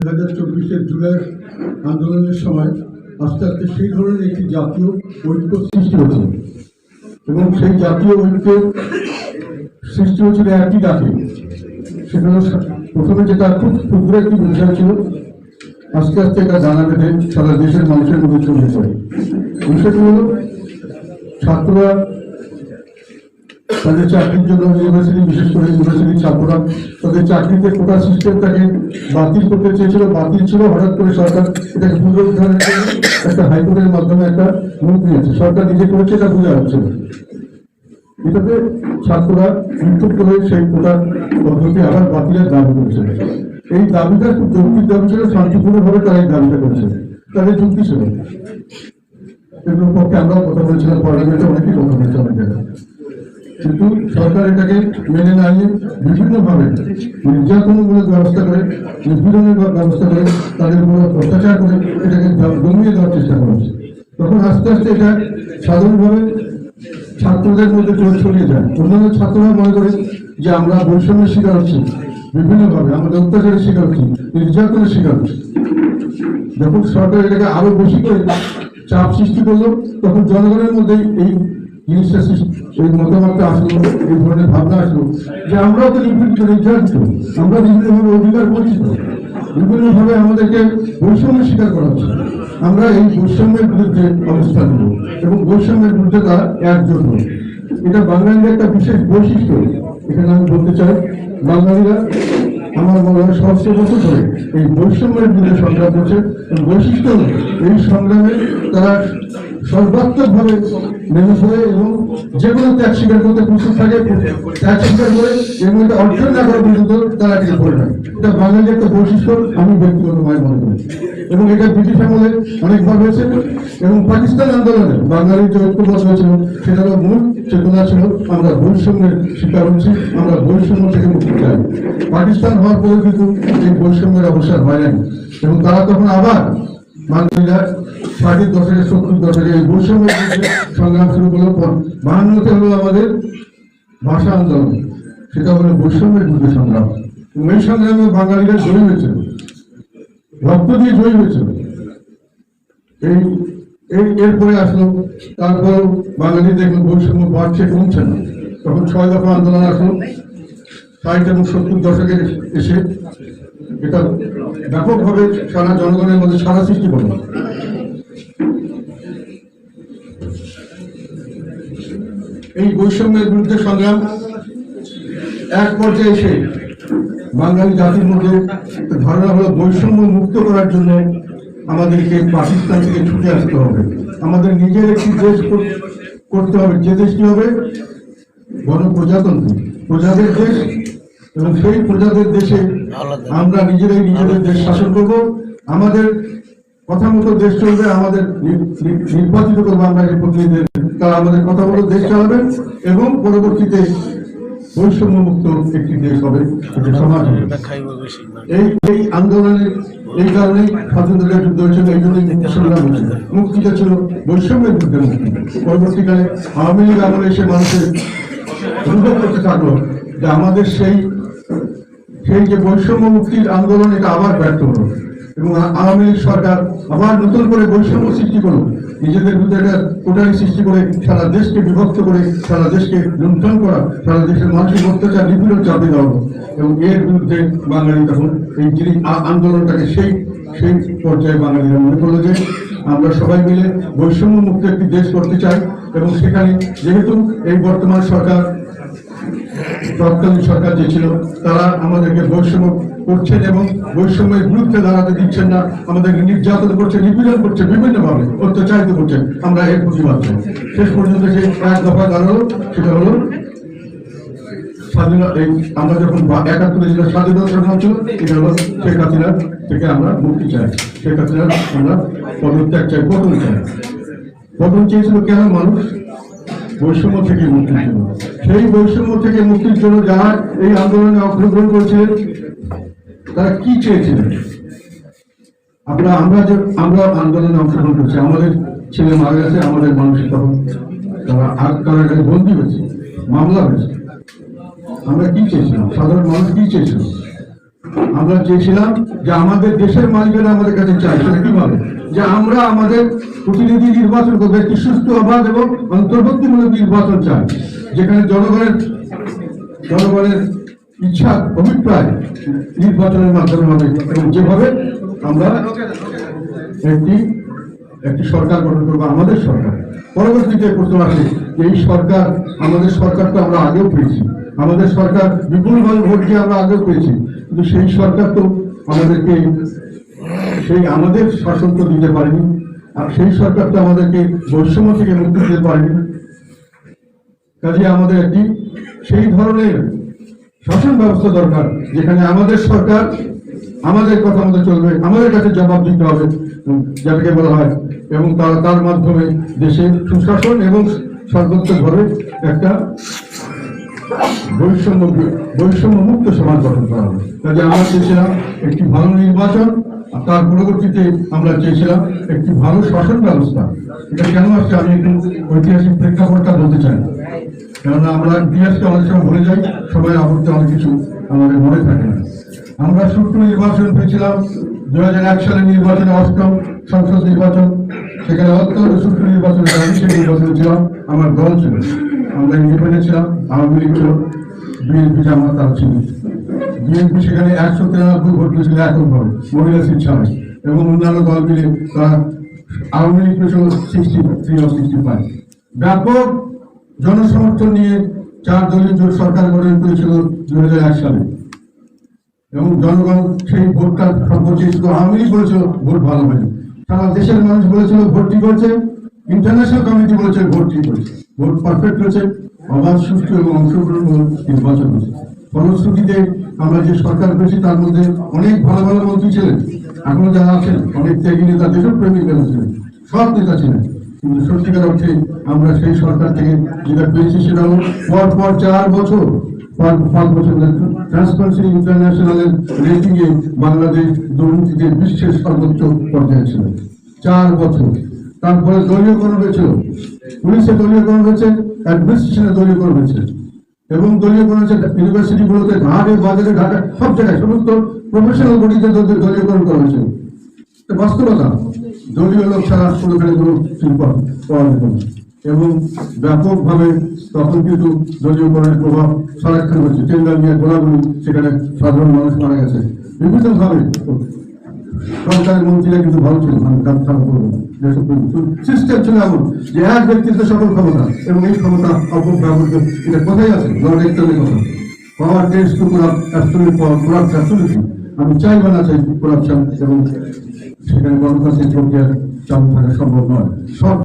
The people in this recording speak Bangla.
দু হাজার চব্বিশের জুলাই আন্দোলনের সময় আস্তে আস্তে সেই ধরনের একটি জাতীয় ঐক্য সৃষ্টি হয়েছে এবং সেই জাতীয় ঐক্য সৃষ্টি হয়েছিল একই ডাকে হলো প্রথমে যেটা খুব ক্ষুদ্র একটি বিষয় ছিল, আস্তে আস্তে এটা জানা বেঁধে সারা দেশের মানুষের মধ্যে চলে যায় বিষয়টি হলো, ছাত্ররা তাদের চাকরির জন্য ইউনিভার্সিটি বিশেষ করে ইউনিভার্সিটি ছাত্ররা, তাদের চাকরিতে কোটা সিস্টেমটাকে বাতিল করতে চেয়েছিল, বাতিল ছিল, হঠাৎ করে সরকার এটাকে পুনরুদ্ধারের জন্য একটা হাইকোর্টের মাধ্যমে একটা মুখ নিয়েছে সরকার নিজে করেছে এটা বোঝা যাচ্ছে। এটাতে ছাত্ররা বিক্ষুব্ধ হয়ে সেই কোটার পদ্ধতি আবার বাতিলের দাবি করেছে। এই দাবিটা খুব যৌক্তিক দাবি ছিল, শান্তিপূর্ণভাবে তারা এই দাবিটা করেছে। তাদের যুক্তি ছিল। এগুলোর পক্ষে আমরাও কথা বলেছিলাম, পার্লামেন্টে অনেকেই কথা বলেছে অনেক জায়গায় কিন্তু সরকার এটাকে মেনে না নিয়ে বিভিন্নভাবে নির্যাতনমূলক ব্যবস্থা করে, নিপীড়নের ব্যবস্থা করে, তাদের উপর অত্যাচার করে এটাকে দমিয়ে দেওয়ার চেষ্টা করা করেছে। তখন আস্তে আস্তে এটা সাধারণভাবে ছাত্রদের মধ্যে ছড়িয়ে যায়। অন্যান্য ছাত্ররা মনে করে যে আমরা বৈষম্যের শিকার হচ্ছি, বিভিন্নভাবে আমাদের অত্যাচারের শিকার হচ্ছি, নির্যাতনের শিকার হচ্ছি। যখন সরকার এটাকে আরও বেশি করে চাপ সৃষ্টি করল, তখন জনগণের মধ্যে এই জিনিসটা এই মতামতটা আসলো, এই ধরনের ভাবনা আসলো যে আমরাও তো নির্যাতিত, আমরা বিভিন্নভাবে অধিকার বিভিন্নভাবে আমাদেরকে শিকার করা হচ্ছে। আমরা এই বৈষম্যের বিরুদ্ধে অবস্থান নেব এবং বৈষম্যের বিরুদ্ধে তারা একজোট হবে। এটা বাঙালির একটা বিশেষ বৈশিষ্ট্য। এখানে আমি বলতে চাই, বাঙালিরা আমার মনে হয় সবচেয়ে বছর ধরে এই বৈষম্যের বিরুদ্ধে সংগ্রাম করছে। বৈশিষ্ট্য এই সংগ্রামে তারা সর্বাত্মকভাবে নেমে পড়ে এবং যে কোনো ত্যাগ স্বীকার করতে প্রস্তুত থাকে, ত্যাগ স্বীকার করে অর্জন না করা পর্যন্ত তারা করে এটা বাঙালির একটা বৈশিষ্ট্য, আমি ব্যক্তিগতভাবে মনে করি। এবং এটা ব্রিটিশ আমলে অনেকবার হয়েছে এবং পাকিস্তান আন্দোলনে বাঙালির যে ঐক্যবদ্ধ হয়েছিল সেটারও মূল চেতনা ছিল, আমরা বৈষম্যের শিকার হচ্ছি আমরা বৈষম্য থেকে মুক্তি চাই। পাকিস্তান হওয়ার পরে কিন্তু এই বৈষম্যের অবসান হয় নাই। এবং তারা তখন আবার বাঙালিরা ষাটের দশকে সত্তর দশকে এই বৈষম্যের সংগ্রাম শুরু করল বাহান্নতে হলো আমাদের ভাষা আন্দোলন। সেটা হলো বৈষম্যের বিরুদ্ধে সংগ্রাম। এই সংগ্রামে বাঙালিরা জয়ী হয়েছিল রক্ত দিয়ে জয়ী হয়েছিল এই এরপরে আসলো, তারপর বাঙালি দেখল বৈষম্য বাড়ছে, কমছে না। তখন ছয় দফা আন্দোলন আসলো। ষাট এবং সত্তর দশকে এসে, এটা ব্যাপকভাবে সারা জনগণের মধ্যে সারা সৃষ্টি করল। এই বৈষম্যের বিরুদ্ধে সংগ্রাম এক পর্যায়ে এসে বাঙালি জাতির মধ্যে ধারণা হলো, বৈষম্য মুক্ত করার জন্য আমাদেরকে পাকিস্তান থেকে ছুটে আসতে হবে। আমাদের নিজের একটি দেশ করতে হবে। যে দেশটি হবে গণপ্রজাতন্ত্র। প্রজাদের দেশ এবং সেই প্রজাদের দেশে আমরা নিজেরাই নিজেদের দেশ শাসন করব। আমাদের কথা মতো দেশ চলবে, আমাদের নির্বাচিত করব আমরা এই প্রতিনিধিদের। তারা আমাদের কথা মতো দেশ চালাবেন এবং পরবর্তীতে বৈষম্য মুক্ত একটি দেশ হবে সমাজ এই এই আন্দোলনের, এই কারণেই স্বাধীনতা যুদ্ধ হয়েছিল, এই জন্যই সংগ্রাম হয়েছিল মুক্তিটা ছিল বৈষম্যের বিরুদ্ধে মুক্তি। পরবর্তীকালে আওয়ামী লীগ আমলে এসে মানুষের অনুভব করতে থাকল যে আমাদের সেই সেই যে বৈষম্য মুক্তির আন্দোলন, এটা আবার ব্যর্থ হলো। এবং আওয়ামী লীগ সরকার আবার নতুন করে বৈষম্য সৃষ্টি করল। নিজেদের ভিতরে একটা কোটারি সৃষ্টি করে সারা দেশকে বিভক্ত করে, সারা দেশকে লুণ্ঠন করা, সারা দেশের মানসিক অত্যাচার, নিপীড়ন চাপে দেওয়া এবং এর বিরুদ্ধে বাঙালি তখন এই যিনি আন্দোলনটাকে সেই সেই পর্যায়ে বাঙালিরা মনে করল যে আমরা সবাই মিলে বৈষম্য মুক্ত একটি দেশ করতে চাই। এবং সেখানে যেহেতু এই বর্তমান সরকার তৎকালীন সরকার যে ছিল, তারা আমাদেরকে বৈষম্য করছেন এবং বৈষম্যের বিরুদ্ধে দাঁড়াতে দিচ্ছেন না। আমাদেরকে নির্যাতন করছে নিপীড়ন করছে বিভিন্নভাবে অত্যাচারিত করছেন। আমরা এর প্রতিবাদ। শেষ পর্যন্ত যে এক দফা দাঁড়াল, সেটা হলো স্বাধীনতা, এই আমরা যখন একাত্তরে ছিল স্বাধীনতা সংগ্রাম ছিল, এটা হলো শেখ হাসিনা থেকে আমরা মুক্তি চাই। শেখ হাসিনা আমরা পদত্যাগ চাই, পতন চাই। পতন চেয়েছিল কেন মানুষ? বৈষম্য থেকে মুক্তির জন্য। সেই বৈষম্য থেকে মুক্তির জন্য যারা এই আন্দোলনে অংশগ্রহণ করেছিলেন তারা কি চেয়েছিলেন আমরা আমরা যে, আমরা আন্দোলনে অংশগ্রহণ করছি, আমাদের ছেলে মারা গেছে, আমাদের মানুষ তখন তারা আগ কারাগারে বন্দী হয়েছে, মামলা হয়েছে। আমরা কি চেয়েছিলাম? সাধারণ মানুষ কি চেয়েছিল? আমরা চেয়েছিলাম যে আমাদের দেশের মালিকেরা আমাদের কাছে চাই সেটা কীভাবে? যে আমরা আমাদের প্রতিনিধি নির্বাচন করব, একটি সুস্থ অবাধ এবং অন্তর্ভুক্তিমূলক নির্বাচন চাই, যেখানে জনগণের জনগণের ইচ্ছা, অভিপ্রায় নির্বাচনের মাধ্যমে হবে এবং যেভাবে আমরা একটি একটি সরকার গঠন করব, আমাদের সরকার। পরবর্তীতে প্রশ্ন আসে যে এই সরকার, আমাদের সরকার তো আমরা আগেও পেয়েছি, আমাদের সরকার বিপুলভাবে ভোট দিয়ে আমরা আগেও পেয়েছি। কিন্তু সেই সরকার তো আমাদেরকে সেই আমাদের শাসন তো দিতে পারেনি, আর সেই সরকার তো আমাদেরকে বৈষম্য থেকে মুক্তি দিতে পারেনি। কাজে আমাদের একটি সেই ধরনের শাসন ব্যবস্থা দরকার, যেখানে আমাদের সরকার আমাদের কথা মতো চলবে, আমাদের কাছে জবাব দিতে হবে যাকে বলা হয়, এবং তার তার মাধ্যমে দেশের সুশাসন এবং সর্বোচ্চভাবে একটা বৈষম্য মুক্ত সমাজ গঠন করা হবে। কাজে আমরা চেয়েছিলাম একটি ভালো নির্বাচন, আর তার পরবর্তীতে আমরা চেয়েছিলাম একটি ভালো শাসন ব্যবস্থা। এটা কেন আসছে? আমি একটু ঐতিহাসিক প্রেক্ষাপটটা বলতে চাই। কেননা আমরা ইতিহাসকে অনেক সময় ভুলে যাই, সবাই আবর্তে অনেক কিছু আমাদের মনে থাকে না। আমরা সুষ্ঠু নির্বাচন পেয়েছিলাম দু হাজার এক সালের নির্বাচনে অষ্টম সংসদ নির্বাচন। সেখানে অত্যন্ত সুষ্ঠু নির্বাচনে ছিলাম, আমার দল ছিল। আমরা ইন্ডিপেন্ডেন্ট ছিলাম আওয়ামী লীগ ছিল, বিএনপি জামাত তারা ছিল বিএনপি সেখানে একশো তিরানব্বই ভোট পেয়েছিল এককভাবে, মহিলা সিট ছাড়াই। এবং অন্যান্য দল মিলে তারা আওয়ামী লীগ পেয়েছিল সিক্সটি থ্রি ও সিক্সটি ফাইভ ব্যাপক জনসমর্থন নিয়ে চার দলীয় জোট সরকার গঠন করেছিল দু হাজার এক সালে। এবং জনগণ সেই ভোটটা সম্পর্কে শুধু আওয়ামী লীগ বলেছিল, ভোট ভালো হয়নি। সারা দেশের মানুষ বলেছিল, ভোট ঠিক হয়েছে ইন্টারন্যাশনাল কমিটি বলেছে, ভোট ঠিক হয়েছে। ভোট পারফেক্ট হয়েছে, অবাধ, সুষ্ঠু এবং অংশগ্রহণ নির্বাচন হয়েছে। ফলশ্রুতিতে আমরা যে সরকার পেয়েছি তার মধ্যে অনেক ভালো ভালো মন্ত্রী ছিলেন। এখনও যারা আছেন, অনেক ত্যাগী নেতা দেশপ্রেমিক নেতা ছিলেন, সব নেতা ছিলেন। কিন্তু সত্যিকার অর্থে আমরা সেই সরকার থেকে যেটা পেয়েছি, সেটা হলো পর পর চার বছর, পাঁচ বছর ট্রান্সপারেন্সি ইন্টারন্যাশনালের রেটিং এ বাংলাদেশ দুর্নীতিতে বিশ্বের সর্বোচ্চ পর্যায়ে ছিল। চার বছর। তারপরে দলীয়করণ হয়েছিল পুলিশে দলীয়করণ হয়েছে অ্যাডমিনিস্ট্রেশনে দলীয়করণ হয়েছে এবং দলীয়করণ হয়েছে ইউনিভার্সিটিগুলোতে ঘাটে বাজারে ঘাটে সব জায়গায়, সমস্ত প্রফেশনাল বডিতে দলীয়করণ করা হয়েছে। বাস্তবতা। দলীয় লোক ছাড়া কোনোখানে কোনো শিল্প পাওয়া যেত না। এবং ব্যাপকভাবে তখন কিন্তু দলীয়করণের প্রভাব সারাক্ষণ হচ্ছে টেন্ডার নিয়ে গোলাগুলি সেখানে সাধারণ মানুষ মারা গেছে। বিভিন্নভাবে সরকারের মন্ত্রীরা কিন্তু ভালো ছিল কাজ খারাপ করব সিস্টেম ছিল এমন যে এক ব্যক্তিত্ব সকল ক্ষমতা, এবং এই ক্ষমতা অপব্যবহার এটা কোথায় আছে? লর্ড একটা কথা। Power tends to corrupt absolute power corrupt আমি চাই বা না চাই করাপশন এবং সেখানে গণতান্ত্রিক প্রক্রিয়া চালু থাকা সম্ভব নয়। সব